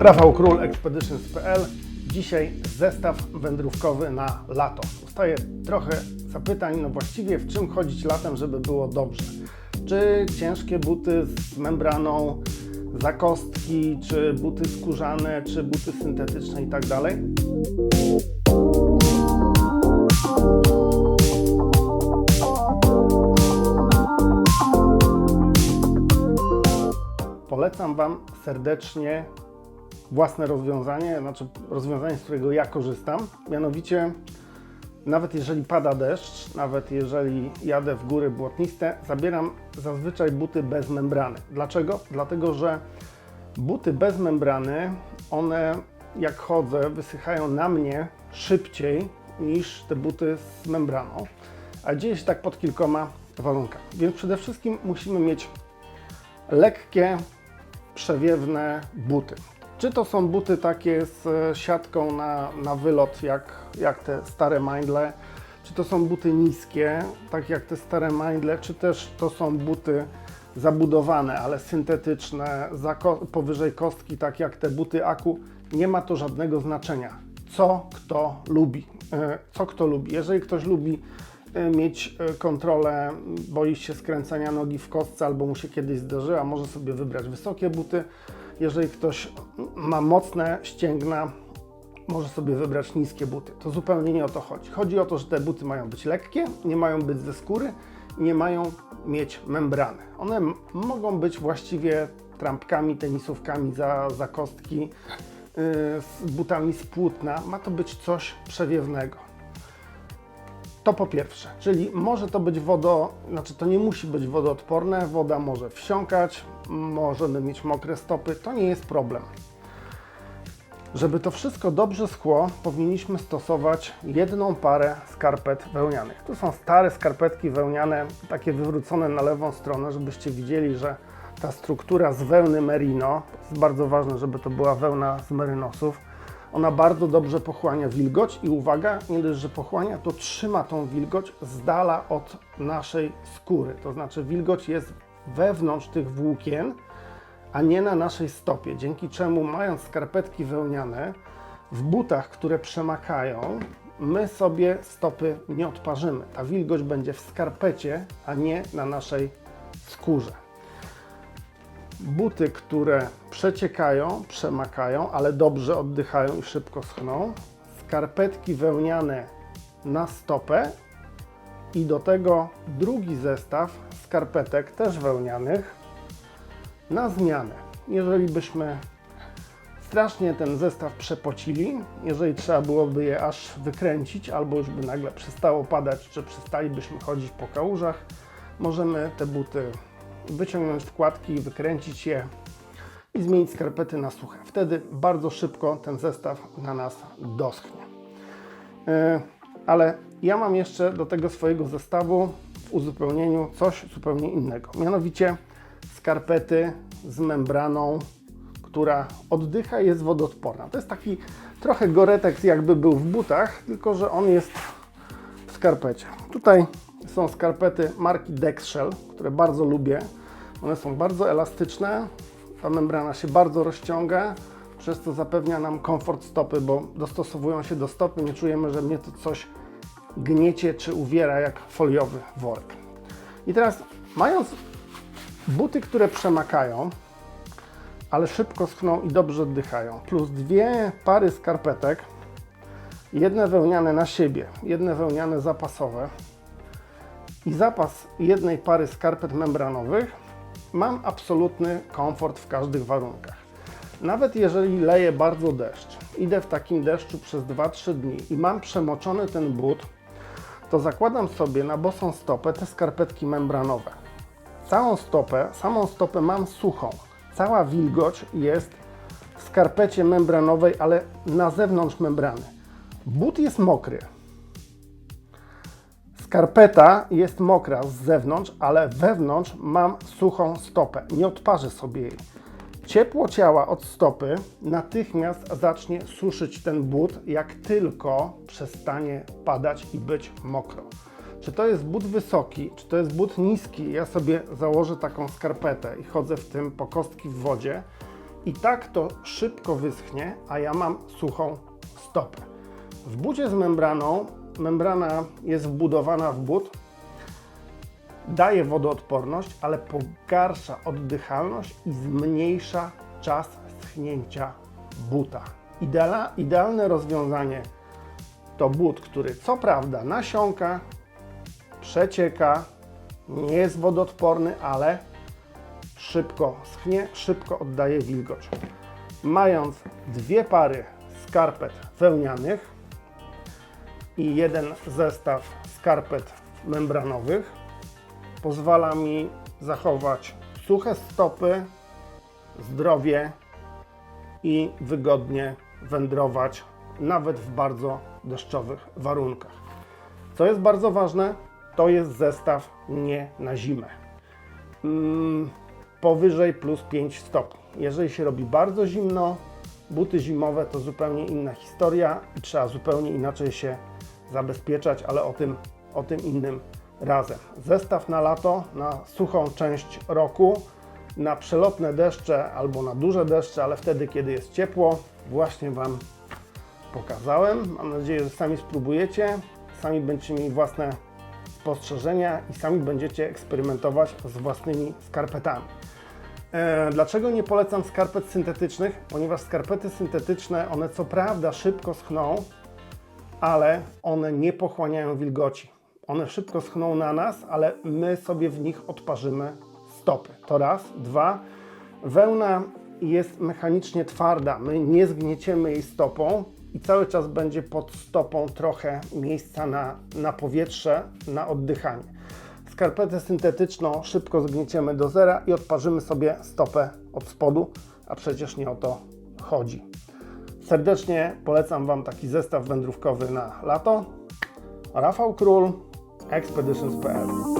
Rafał Król, Expeditions.pl. Dzisiaj zestaw wędrówkowy na lato. Dostaję trochę zapytań, no właściwie w czym chodzić latem, żeby było dobrze. Czy ciężkie buty z membraną, zakostki, czy buty skórzane, czy buty syntetyczne i tak dalej. Polecam Wam serdecznie własne rozwiązanie, znaczy rozwiązanie, z którego ja korzystam. Mianowicie, nawet jeżeli pada deszcz, nawet jeżeli jadę w góry błotniste, zabieram zazwyczaj buty bez membrany. Dlaczego? Dlatego, że buty bez membrany, one jak chodzę, wysychają na mnie szybciej niż te buty z membraną. A dzieje się tak pod kilkoma warunkami. Więc przede wszystkim musimy mieć lekkie, przewiewne buty. Czy to są buty takie z e, siatką na, na wylot, jak, jak te stare Mindle, czy to są buty niskie, tak jak te stare Mindle, czy też to są buty zabudowane, ale syntetyczne, ko powyżej kostki, tak jak te buty Aku, nie ma to żadnego znaczenia. Co kto lubi. E, Co kto lubi. Jeżeli ktoś lubi e, mieć kontrolę, boi się skręcania nogi w kostce albo mu się kiedyś zdarzyła, może sobie wybrać wysokie buty. Jeżeli ktoś ma mocne ścięgna, może sobie wybrać niskie buty. To zupełnie nie o to chodzi. Chodzi o to, że te buty mają być lekkie, nie mają być ze skóry, nie mają mieć membrany. One mogą być właściwie trampkami, tenisówkami za, za kostki, yy, z butami z płótna. Ma to być coś przewiewnego. To po pierwsze, czyli może to być wodo, znaczy to nie musi być wodoodporne, woda może wsiąkać, możemy mieć mokre stopy, to nie jest problem. Żeby to wszystko dobrze schło, powinniśmy stosować jedną parę skarpet wełnianych. Tu są stare skarpetki wełniane, takie wywrócone na lewą stronę, żebyście widzieli, że ta struktura z wełny merino, jest bardzo ważne, żeby to była wełna z merynosów, ona bardzo dobrze pochłania wilgoć i uwaga, nie dość, że pochłania, to trzyma tą wilgoć z dala od naszej skóry. To znaczy wilgoć jest wewnątrz tych włókien, a nie na naszej stopie. Dzięki czemu mając skarpetki wełniane w butach, które przemakają, my sobie stopy nie odparzymy. Ta wilgoć będzie w skarpecie, a nie na naszej skórze buty, które przeciekają, przemakają, ale dobrze oddychają i szybko schną, skarpetki wełniane na stopę i do tego drugi zestaw skarpetek też wełnianych na zmianę. Jeżeli byśmy strasznie ten zestaw przepocili, jeżeli trzeba byłoby je aż wykręcić, albo już by nagle przestało padać, czy przestalibyśmy chodzić po kałużach, możemy te buty wyciągnąć wkładki, wykręcić je i zmienić skarpety na suche. Wtedy bardzo szybko ten zestaw na nas doschnie. Yy, Ale ja mam jeszcze do tego swojego zestawu w uzupełnieniu coś zupełnie innego. Mianowicie skarpety z membraną, która oddycha i jest wodoodporna. To jest taki trochę goretek jakby był w butach, tylko że on jest w skarpecie. Tutaj są skarpety marki Dexshell, które bardzo lubię. One są bardzo elastyczne, ta membrana się bardzo rozciąga, przez co zapewnia nam komfort stopy, bo dostosowują się do stopy, nie czujemy, że mnie to coś gniecie czy uwiera jak foliowy worek. I teraz mając buty, które przemakają, ale szybko schną i dobrze oddychają, plus dwie pary skarpetek, jedne wełniane na siebie, jedne wełniane zapasowe, i zapas jednej pary skarpet membranowych, mam absolutny komfort w każdych warunkach. Nawet jeżeli leje bardzo deszcz, idę w takim deszczu przez 2-3 dni i mam przemoczony ten but, to zakładam sobie na bosą stopę te skarpetki membranowe. Całą stopę, samą stopę mam suchą. Cała wilgoć jest w skarpecie membranowej, ale na zewnątrz membrany. But jest mokry, Skarpeta jest mokra z zewnątrz, ale wewnątrz mam suchą stopę. Nie odparzę sobie jej. Ciepło ciała od stopy natychmiast zacznie suszyć ten but, jak tylko przestanie padać i być mokro. Czy to jest but wysoki, czy to jest but niski, ja sobie założę taką skarpetę i chodzę w tym po kostki w wodzie I tak to szybko wyschnie, a ja mam suchą stopę. W bucie z membraną, membrana jest wbudowana w but, daje wodoodporność, ale pogarsza oddychalność i zmniejsza czas schnięcia buta. Ideala, idealne rozwiązanie to but, który co prawda nasiąka, przecieka, nie jest wodoodporny, ale szybko schnie, szybko oddaje wilgoć. Mając dwie pary skarpet wełnianych i jeden zestaw skarpet membranowych, pozwala mi zachować suche stopy, zdrowie i wygodnie wędrować nawet w bardzo deszczowych warunkach. Co jest bardzo ważne, to jest zestaw nie na zimę. Mm, powyżej plus 5 stopni. Jeżeli się robi bardzo zimno, buty zimowe to zupełnie inna historia i trzeba zupełnie inaczej się zabezpieczać, ale o tym, o tym innym razem. Zestaw na lato, na suchą część roku, na przelotne deszcze albo na duże deszcze, ale wtedy, kiedy jest ciepło, właśnie Wam pokazałem. Mam nadzieję, że sami spróbujecie, sami będziecie mieli własne spostrzeżenia i sami będziecie eksperymentować z własnymi skarpetami. E, Dlaczego nie polecam skarpet syntetycznych? Ponieważ skarpety syntetyczne, one co prawda szybko schną, ale one nie pochłaniają wilgoci. One szybko schną na nas, ale my sobie w nich odparzymy stopy. To raz. Dwa, wełna jest mechanicznie twarda. My nie zgnieciemy jej stopą i cały czas będzie pod stopą trochę miejsca na, na powietrze, na oddychanie. Skarpetę syntetyczną szybko zgnieciemy do zera i odparzymy sobie stopę od spodu, a przecież nie o to chodzi. Serdecznie polecam Wam taki zestaw wędrówkowy na lato. Rafał Król, expeditions forever.